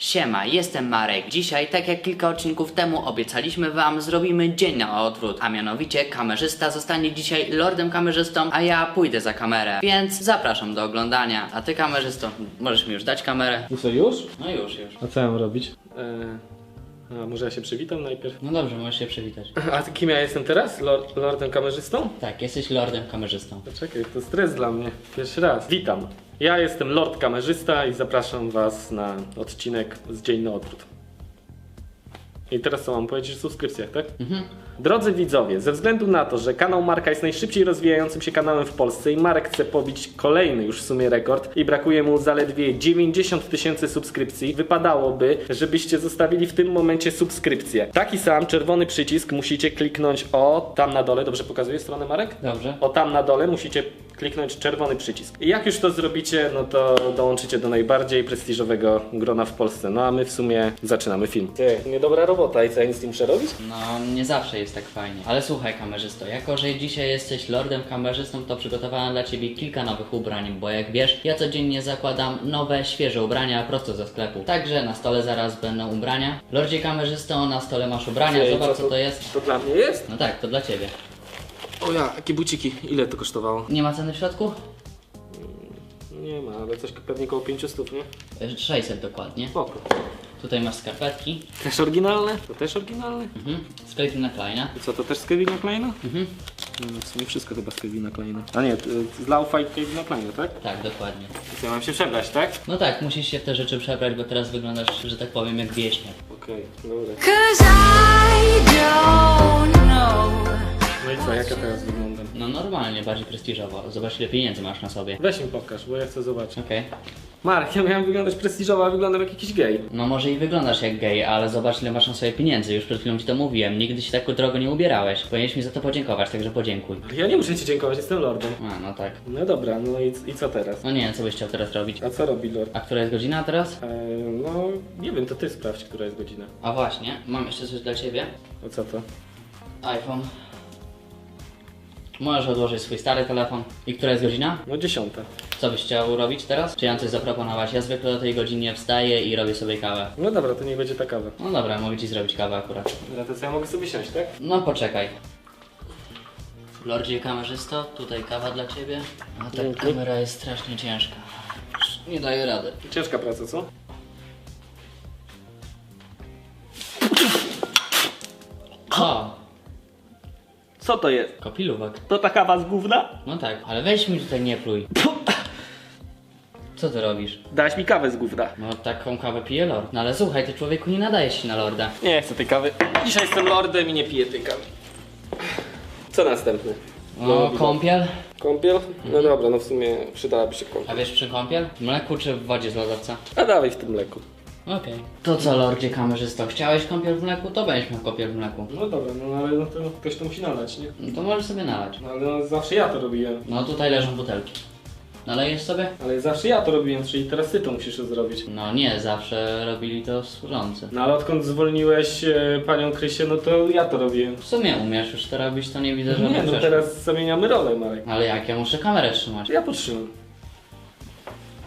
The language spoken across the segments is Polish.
Siema, jestem Marek. Dzisiaj, tak jak kilka odcinków temu, obiecaliśmy wam, zrobimy dzień na odwrót. A mianowicie kamerzysta zostanie dzisiaj lordem kamerzystą, a ja pójdę za kamerę. Więc zapraszam do oglądania. A ty kamerzysto, możesz mi już dać kamerę? I co, już? No już, już. A co ja mam robić? a może ja się przywitam najpierw? No dobrze, możesz się przywitać. A ty kim ja jestem teraz? Lord, lordem kamerzystą? Tak, jesteś lordem kamerzystą. Poczekaj, to stres dla mnie. Pierwszy raz. Witam. Ja jestem Lord Kamerzysta i zapraszam was na odcinek z Dzień na Odwrót. I teraz co mam powiedzieć o subskrypcjach, tak? Mhm. Drodzy widzowie, ze względu na to, że kanał Marka jest najszybciej rozwijającym się kanałem w Polsce i Marek chce pobić kolejny już w sumie rekord i brakuje mu zaledwie 90 tysięcy subskrypcji, wypadałoby, żebyście zostawili w tym momencie subskrypcję. Taki sam czerwony przycisk musicie kliknąć o tam na dole, dobrze pokazuję stronę Marek? Dobrze. O tam na dole musicie kliknąć czerwony przycisk. I jak już to zrobicie, no to dołączycie do najbardziej prestiżowego grona w Polsce. No a my w sumie zaczynamy film. Ty, niedobra robota i co, ja nic nie muszę robić? No, nie zawsze jest tak fajnie. Ale słuchaj, kamerzysto, jako że dzisiaj jesteś lordem kamerzystą, to przygotowałem dla ciebie kilka nowych ubrań, bo jak wiesz, ja codziennie zakładam nowe, świeże ubrania prosto ze sklepu. Także na stole zaraz będą ubrania. Lordzie kamerzysto, na stole masz ubrania, Ej, zobacz co to jest. To dla mnie jest? No tak, to dla ciebie. O ja, jakie buciki. Ile to kosztowało? Nie ma ceny w środku? Nie ma, ale coś pewnie koło 500 stóp, nie? Y, 600 dokładnie. Spoko. Tutaj masz skarpetki. Też oryginalne? To też oryginalne? Mhm. Z Kleina. I co, to też z Kevina Kleina? Mhm. No, w sumie wszystko chyba z Kevina Kleina. A nie, z Laufaj Kevina Kleina, tak? Tak, dokładnie. I co, ja mam się przebrać, tak? No tak, musisz się w te rzeczy przebrać, bo teraz wyglądasz, że tak powiem, jak wieśniak. Okej, dobra. No i co, jak ja teraz wyglądam? No normalnie, bardziej prestiżowo. Zobacz ile pieniędzy masz na sobie. Weź mi pokaż, bo ja chcę zobaczyć. Okej. Mark, ja miałem wyglądać prestiżowo, a wyglądam jak jakiś gej. No może i wyglądasz jak gej, ale zobacz ile masz na sobie pieniędzy. Już przed chwilą ci to mówiłem. Nigdy się tak drogo nie ubierałeś. Powinieneś mi za to podziękować, także podziękuj. Ale ja nie muszę ci dziękować, jestem lordem. A, no tak. No dobra, no i, i co teraz? No nie wiem, co byś chciał teraz robić. A co robi lord? A która jest godzina teraz? Eee, no, nie wiem, to ty sprawdź, która jest godzina. A właśnie, mam jeszcze coś dla ciebie. A co to? iPhone. Możesz odłożyć swój stary telefon. I która jest godzina? No dziesiąta. Co byś chciał robić teraz? Czy ja coś zaproponować? Ja zwykle o tej godzinie wstaję i robię sobie kawę. No dobra, to niech będzie ta kawa. No dobra, mogę ci zrobić kawę akurat. Dobra, to co, ja mogę sobie siąść, tak? No poczekaj. Lordzie kamerzysto, tutaj kawa dla ciebie. A ta Dzięki. kamera jest strasznie ciężka. Nie daje rady. Ciężka praca, co? O! Co to jest? Kopilówek. To ta kawa z gówna? No tak, ale weź mi tutaj nie pluj. Co ty robisz? Dałaś mi kawę z gówna. No taką kawę pije lord. No ale słuchaj, ty człowieku nie nadajesz się na lorda. Nie chcę tej kawy. Dzisiaj jestem lordem i nie piję tej kawy. Co następne? No, kąpiel? Kąpiel? No dobra, no w sumie przydałaby się kąpiel. A wiesz czym kąpiel? W mleku czy w wodzie z lodowca? A dawaj w tym mleku. Okej. To co, lordzie kamerzysto, chciałeś kąpiel w mleku? To będziesz miał kąpiel w mleku. No dobra, no ale no to ktoś to musi nalać, nie? No to możesz sobie nalać. No ale no, zawsze ja to robiłem. No tutaj leżą butelki. Nalejesz sobie? Ale zawsze ja to robiłem, czyli teraz ty to musisz to zrobić. No nie, zawsze robili to służący. No ale odkąd zwolniłeś e, panią Krysię, no to ja to robiłem. W sumie umiesz już to robić, to nie widzę, że Nie, no przeszkód. teraz zamieniamy rolę, Marek. Ale jak, ja muszę kamerę trzymać. Ja potrzymam.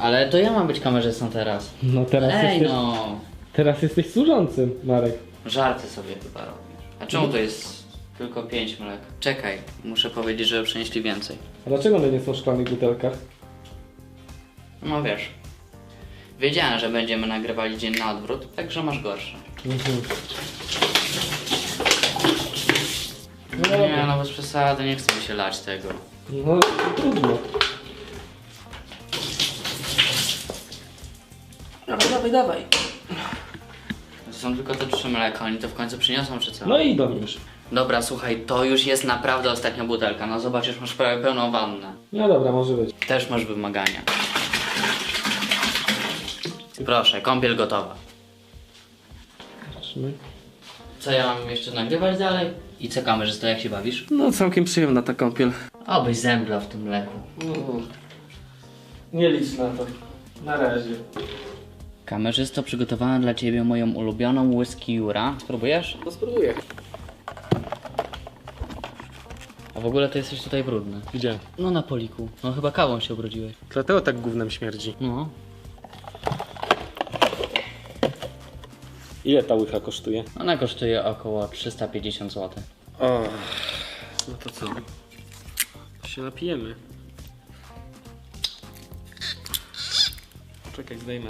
Ale to ja mam być kamerzystą teraz. No teraz Ej no! Teraz jesteś służącym, Marek. Żarty sobie chyba robisz. A czemu to jest tylko pięć mlek? Czekaj, muszę powiedzieć, że przynieśli więcej. A dlaczego one nie są w szklanych butelkach? No wiesz. Wiedziałem, że będziemy nagrywali dzień na odwrót, także masz gorsze. No Nie, no bez przesady, nie chcę mi się lać tego. No trudno. Dawaj, dawaj. To są tylko te trzy mleka, oni to w końcu przyniosą czy co? No i już. Dobra, słuchaj, to już jest naprawdę ostatnia butelka. No zobacz, już masz prawie pełną wannę. No dobra, może być. Też masz wymagania. Proszę, kąpiel gotowa. Zobaczmy. Co ja mam jeszcze nagrywać dalej? I co kamerzysto, jak się bawisz? No całkiem przyjemna ta kąpiel. Obyś zemdlał w tym mleku. Nie licz na to. Na razie. Kamerzysto, przygotowałem dla ciebie moją ulubioną whisky Jura. Spróbujesz? No spróbuję. A w ogóle to jesteś tutaj brudny. Gdzie? No na poliku. No chyba kawą się ubrudziłeś. Dlatego tak gównem śmierdzi. No. Ile ta łycha kosztuje? Ona kosztuje około 350 zł. O, no to co? Się napijemy. Czekaj, zdejmę.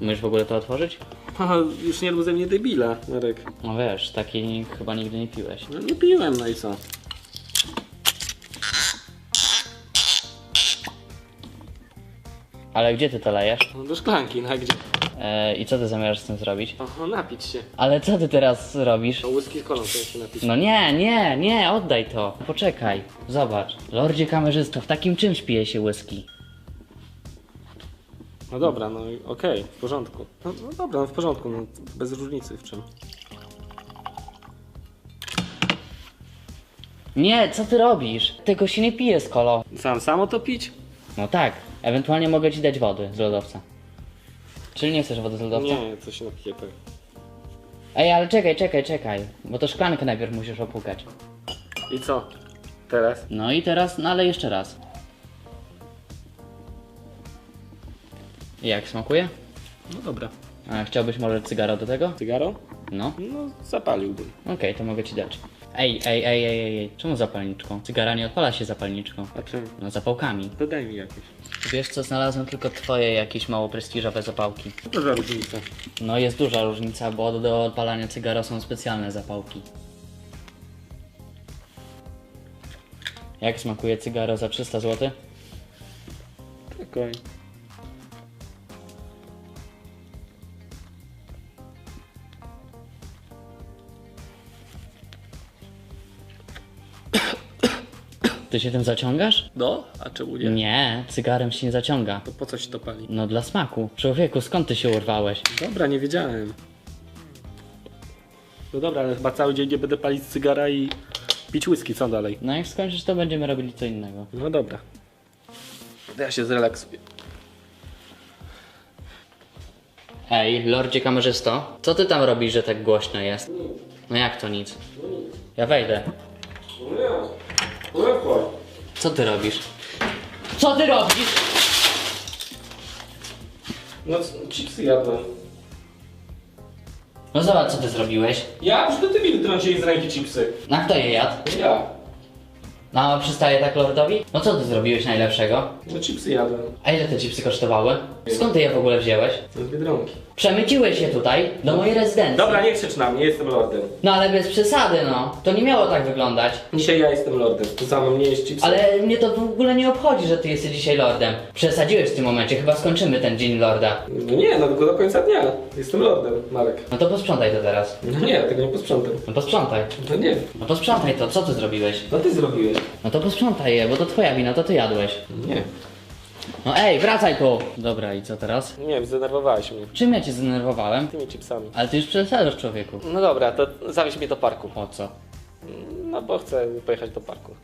Umiesz w ogóle to otworzyć? Aha, już nie rób ze mnie debila, Marek. No wiesz, taki chyba nigdy nie piłeś. No nie piłem, no i co? Ale gdzie ty to lejesz? No do szklanki, no a gdzie? E, I co ty zamierzasz z tym zrobić? Oho, napić się. Ale co ty teraz robisz? No whisky z kolą to ja się napić. No nie, nie, nie, oddaj to. Poczekaj, zobacz. Lordzie kamerzysto, w takim czymś pije się whisky. No dobra, no okej, w porządku. No, no dobra, no w porządku, no bez różnicy w czym. Nie, co ty robisz? Tego się nie pije z kolą. Sam samo to pić? No tak, ewentualnie mogę ci dać wody z lodowca. Czyli nie chcesz wody z lodowca? Nie, coś napiję tak. Ej, ale czekaj, czekaj, czekaj. Bo to szklankę najpierw musisz opłukać. I co? Teraz? No i teraz, no ale jeszcze raz. Jak smakuje? No dobra. A chciałbyś może cygaro do tego? Cygaro? No. No, zapaliłbym. Okej, to mogę ci dać. Ej, ej, ej, ej, ej, ej. Czemu zapalniczką? Cygara nie odpala się zapalniczką. A czym? No zapałkami. To daj mi jakieś. Wiesz co, znalazłem tylko twoje jakieś mało prestiżowe zapałki. Co za różnica? No jest duża różnica, bo do odpalania cygara są specjalne zapałki. Jak smakuje cygaro za 300 zł? Spokojnie. Ty się tym zaciągasz? No, a czemu nie? Nie, cygarem się nie zaciąga. To po co się to pali? No dla smaku. Człowieku, skąd ty się urwałeś? Dobra, nie wiedziałem. No dobra, ale chyba cały dzień nie będę palić cygara i pić whisky, co dalej? No jak skończysz, to będziemy robili co innego. No dobra. Ja się zrelaksuję. Ej, lordzie kamerzysto, co ty tam robisz, że tak głośno jest? No jak to nic? Ja wejdę. Co ty robisz? Co ty robisz? No, chipsy jadłem. No zobacz, co ty zrobiłeś. Ja? Już to ty mi wytrąciłeś z ręki chipsy. Na kto je jadł? Ja. No, przystaje tak lordowi? No co ty zrobiłeś najlepszego? No chipsy jadłem. A ile te chipsy kosztowały? Skąd ty je w ogóle wziąłeś? Z Biedronki. Przemyciłeś je tutaj, do mojej rezydencji. Dobra, nie krzycz na mnie, jestem lordem. No ale bez przesady, no. To nie miało tak wyglądać. Dzisiaj ja jestem lordem. To samo mnie jest chipsy. Ale mnie to w ogóle nie obchodzi, że ty jesteś dzisiaj lordem. Przesadziłeś w tym momencie, chyba skończymy ten dzień lorda. No nie, no tylko do końca dnia. Jestem lordem, Marek. No to posprzątaj to teraz. No nie, tego nie posprzątam. No posprzątaj. No nie. No posprzątaj to, co ty zrobiłeś? To ty zrobiłeś. No to posprzątaj je, bo to twoja wina, to ty jadłeś. Nie. No ej, wracaj tu! Dobra, i co teraz? Nie wiem, zdenerwowałeś mnie. Czym ja cię zdenerwowałem? Tymi chipsami. Ale ty już przesadzasz, człowieku. No dobra, to zawieź mnie do parku. Po co? No bo chcę pojechać do parku.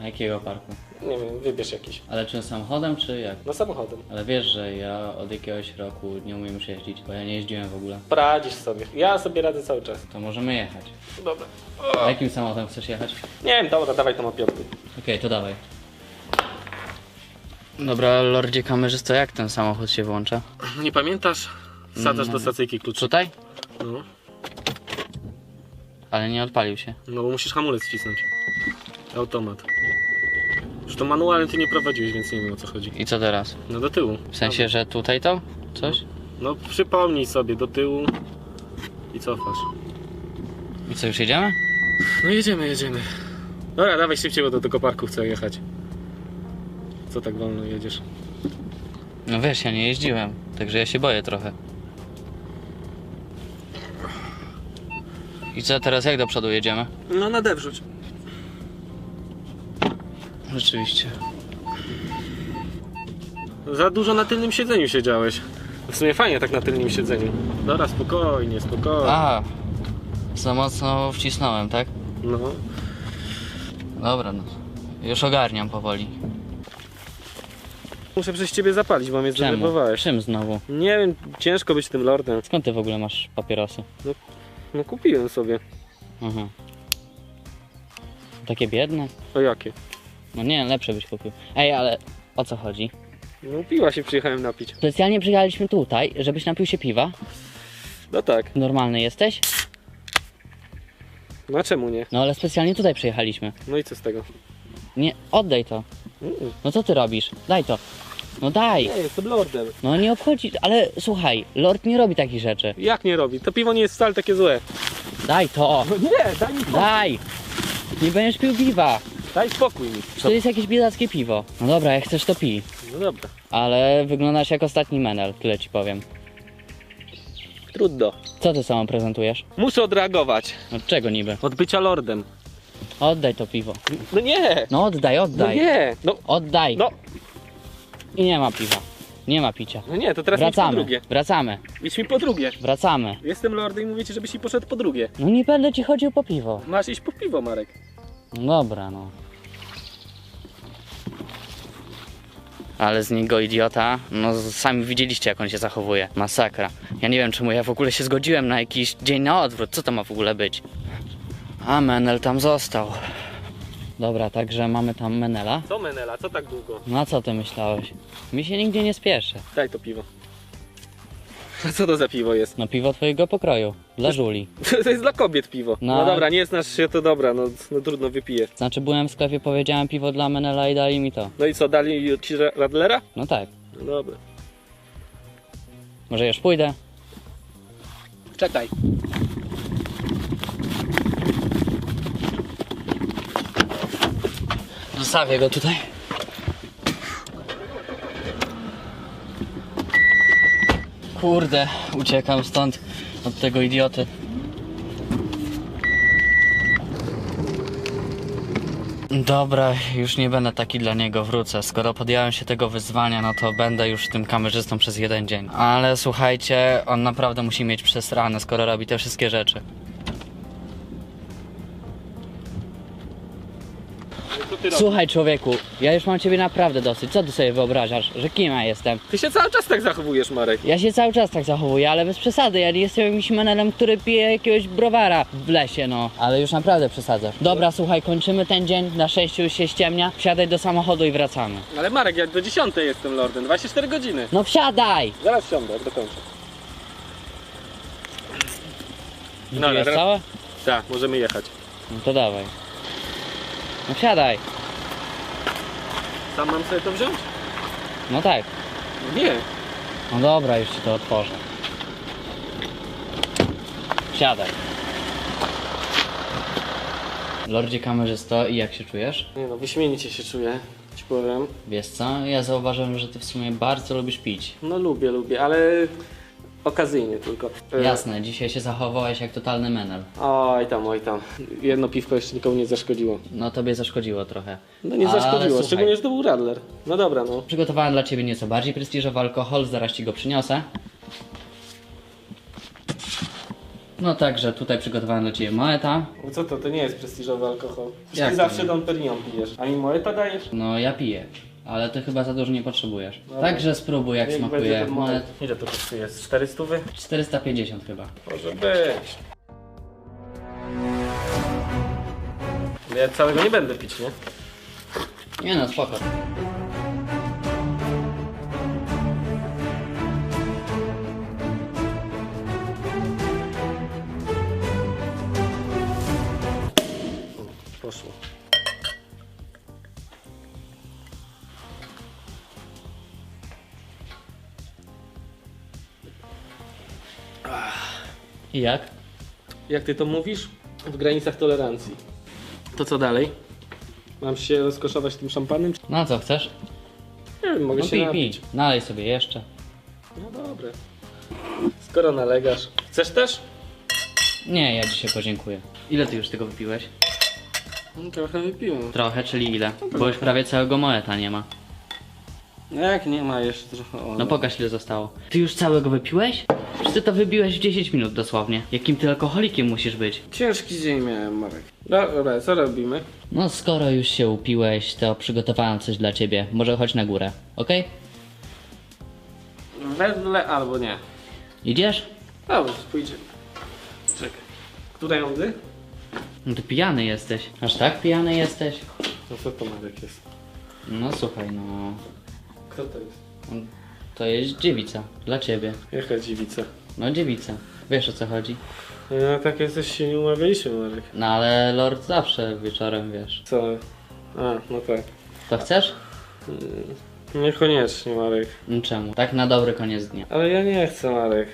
A jakiego parku? Nie wiem, wybierz jakiś. Ale czym samochodem, czy jak? No samochodem. Ale wiesz, że ja od jakiegoś roku nie umiem już jeździć, bo ja nie jeździłem w ogóle. Poradzisz sobie. Ja sobie radzę cały czas. To możemy jechać. Dobra. A jakim samochodem chcesz jechać? Nie wiem, dobra, dawaj tą opiątkę. Okej, to dawaj. Dobra, lordzie kamerzysto, jak ten samochód się włącza? Nie pamiętasz? Wsadzasz do stacyjki klucz. Tutaj? No. Ale nie odpalił się. no bo musisz hamulec wcisnąć. Automat. Już to manualnie ty nie prowadziłeś, więc nie wiem o co chodzi. I co teraz? No do tyłu. W sensie, że tutaj to? Coś? No przypomnij sobie do tyłu i cofasz. I co, już jedziemy? No jedziemy, jedziemy. Dobra, dawaj szybciej, bo do tego parku chcę jechać. Co tak wolno jedziesz? No wiesz, ja nie jeździłem, także ja się boję trochę. I co, teraz jak do przodu jedziemy? No na D wrzuć. Rzeczywiście. Za dużo na tylnym siedzeniu siedziałeś. W sumie fajnie tak na tylnym siedzeniu. Dobra, spokojnie, spokojnie. A, za mocno wcisnąłem, tak? No. Dobra, no. Już ogarniam powoli. Muszę przez ciebie zapalić, bo mnie Czemu? zdenerwowałeś. Czym znowu? Nie wiem, ciężko być tym lordem. Skąd ty w ogóle masz papierosy? No kupiłem sobie. Mhm. Takie biedne? O jakie? No nie, lepsze byś kupił. Ej, ale o co chodzi? No piła się przyjechałem napić. Specjalnie przyjechaliśmy tutaj, żebyś napił się piwa. No tak. Normalny jesteś? No a czemu nie? No ale specjalnie tutaj przyjechaliśmy. No i co z tego? Nie, oddaj to. Mm. No co ty robisz? Daj to. No daj. Nie, jestem lordem. No nie obchodzi, ale słuchaj, Lord nie robi takich rzeczy. Jak nie robi? To piwo nie jest wcale takie złe. Daj to. No nie, daj mi spokój. Daj. Nie będziesz pił piwa. Daj spokój mi. To jest jakieś biedackie piwo. No dobra, jak chcesz to pij. No dobra. Ale wyglądasz jak ostatni menel, tyle ci powiem. Trudno. Co ty samą prezentujesz? Muszę odreagować. Od czego niby? Od bycia lordem. Oddaj to piwo. No nie! No oddaj, No oddaj. nie! No, Oddaj. no, I nie ma piwa. Nie ma picia. no nie, to teraz idź po Wracamy, drugie. wracamy, Idź mi po drugie. wracamy. Jestem lordem i mówicie, żebyś mi poszedł po drugie. No nie będę ci chodził po piwo. Masz iść po piwo, Marek. No Dobra, no. Ale z niego idiota, no sami widzieliście jak on się zachowuje. Masakra. Ja nie wiem czemu ja w ogóle się zgodziłem na jakiś dzień na odwrót. Co to ma w ogóle być? A Menel tam został. Dobra, także mamy tam Menela. Co Menela, co tak długo? No a co ty myślałeś? Mi się nigdzie nie spieszy. Daj to piwo. A co to za piwo jest? No piwo twojego pokroju. Dla żuli. To jest dla kobiet piwo. No, No. dobra, nie znasz się, to dobra, no, no trudno, wypiję. Znaczy byłem w sklepie, powiedziałem piwo dla Menela i dali mi to. No i co, dali ci Ra- Radlera? No tak. No dobra. Może już pójdę? Czekaj. Zostawię go tutaj. Kurde, uciekam stąd od tego idioty. Dobra, już nie będę taki dla niego, wrócę. Skoro podjąłem się tego wyzwania, no to będę już tym kamerzystą przez jeden dzień. Ale słuchajcie, on naprawdę musi mieć przesrane, skoro robi te wszystkie rzeczy. Słuchaj człowieku, ja już mam ciebie naprawdę dosyć. Co ty sobie wyobrażasz, że kim ja jestem? Ty się cały czas tak zachowujesz, Marek. Ja się cały czas tak zachowuję, ale bez przesady. Ja nie jestem jakimś menelem, który pije jakiegoś browara w lesie, no. Ale już naprawdę przesadzasz. Dobra, słuchaj, kończymy ten dzień, na szczęście już się ściemnia. Wsiadaj do samochodu i wracamy. Ale Marek, ja do 10 jestem lordem, 24 godziny. No wsiadaj! Zaraz wsiądę, jak dokończę. No, No, teraz- całe? Tak, możemy jechać. No to dawaj. No wsiadaj. Sam mam sobie to wziąć? No tak. Nie. No dobra, już ci to otworzę. Wsiadaj. Lordzie kamerzysto, i jak się czujesz? Nie no, wyśmienicie się czuję, ci powiem. Wiesz co, ja zauważyłem, że ty w sumie bardzo lubisz pić. No lubię, lubię, ale okazyjnie tylko. E, Jasne, dzisiaj się zachowałeś jak totalny menel. Oj tam, oj tam. Jedno piwko jeszcze nikomu nie zaszkodziło. No tobie zaszkodziło trochę. No nie Ale zaszkodziło, słuchaj, szczególnie, że to był Radler. No dobra, no. Przygotowałem dla ciebie nieco bardziej prestiżowy alkohol, zaraz ci go przyniosę. No także tutaj przygotowałem dla ciebie Moeta. No Co to, to nie jest prestiżowy alkohol. Jak ty to zawsze nie? Don Perignon pijesz. A mi Moeta dajesz? No ja piję, ale ty chyba za dużo nie potrzebujesz. Dobra. Także spróbuj jak Niech będzie smakuje. ten. Moet Ile to kosztuje? 400? 450 chyba. Może być. Ja całego nie będę pić, nie? Nie no, spoko. I jak? Jak ty to mówisz? W granicach tolerancji. To co dalej? Mam się rozkoszować tym szampanem? No a co chcesz? Nie wiem, mogę No się pij, napić. pij. Nalej sobie jeszcze. No dobra. Skoro nalegasz. Chcesz też? Nie, ja dzisiaj podziękuję. Ile ty już tego wypiłeś? No, trochę wypiłem. Trochę, czyli ile? Bo już prawie całego Moeta nie ma. No jak nie ma jeszcze trochę o, No pokaż ile zostało. Ty już całego wypiłeś? Ty to wybiłeś w 10 minut dosłownie. Jakim ty alkoholikiem musisz być? Ciężki dzień miałem, Marek. Dobra, co robimy? No skoro już się upiłeś, to przygotowałem coś dla ciebie. Może chodź na górę, okej? Wedle albo nie. Idziesz? Dobrze, pójdziemy. Czekaj. Której rundy? No ty pijany jesteś. Aż tak pijany jesteś? No co to Marek jest? No słuchaj, no... Kto to jest? To jest dziewica. Dla ciebie. Jaka dziewica? No dziewica. Wiesz o co chodzi? No tak jesteś się nie umawialiśmy, Marek. No ale Lord zawsze wieczorem, wiesz. Co? A, no tak. To chcesz? Niekoniecznie, Marek. No czemu? Tak na dobry koniec dnia. Ale ja nie chcę, Marek.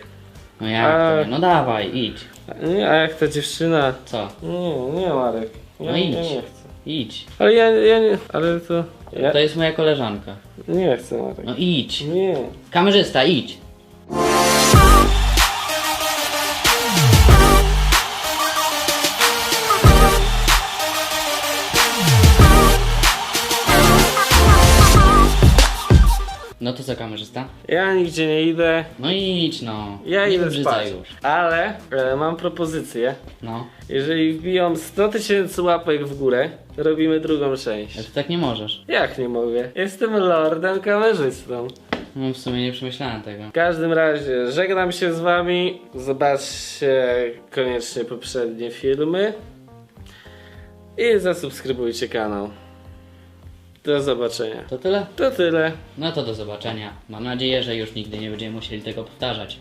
No jak A. to? No dawaj, idź. Nie, a jak ta dziewczyna? Co? Nie, nie, Marek. Ja, No ja idź. nie chcę. Idź. Ale ja, ja nie, ale to... Ja To jest moja koleżanka. nie chcę, Marek. No idź. Nie. Kamerzysta, idź. No to co kamerzysta? Ja nigdzie nie idę. No idź no. Ja nie idę spać. już. Ale e, mam propozycję. No. Jeżeli wbiją 100 tysięcy łapek w górę, robimy drugą Ale część. ty tak nie możesz. Jak nie mogę? Jestem lordem kamerzystą. No w sumie nie przemyślałem tego. W każdym razie żegnam się z wami. Zobaczcie koniecznie poprzednie filmy. I zasubskrybujcie kanał. Do zobaczenia. To tyle? To tyle. No to do zobaczenia. Mam nadzieję, że już nigdy nie będziemy musieli tego powtarzać.